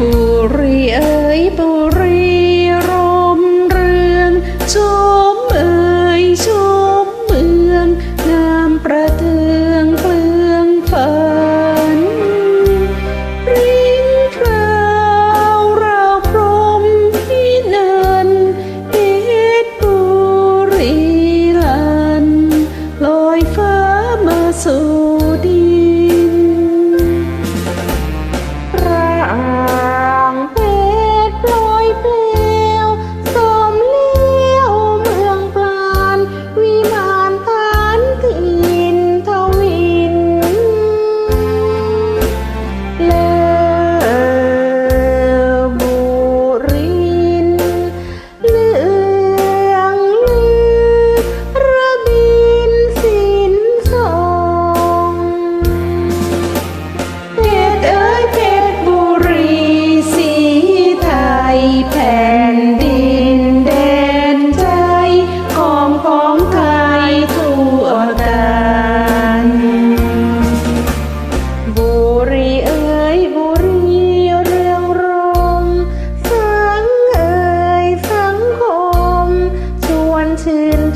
บุรีเอ๋ยบุรีรมเรืองชมเอ๋ยชมเมืองงามประเทื tin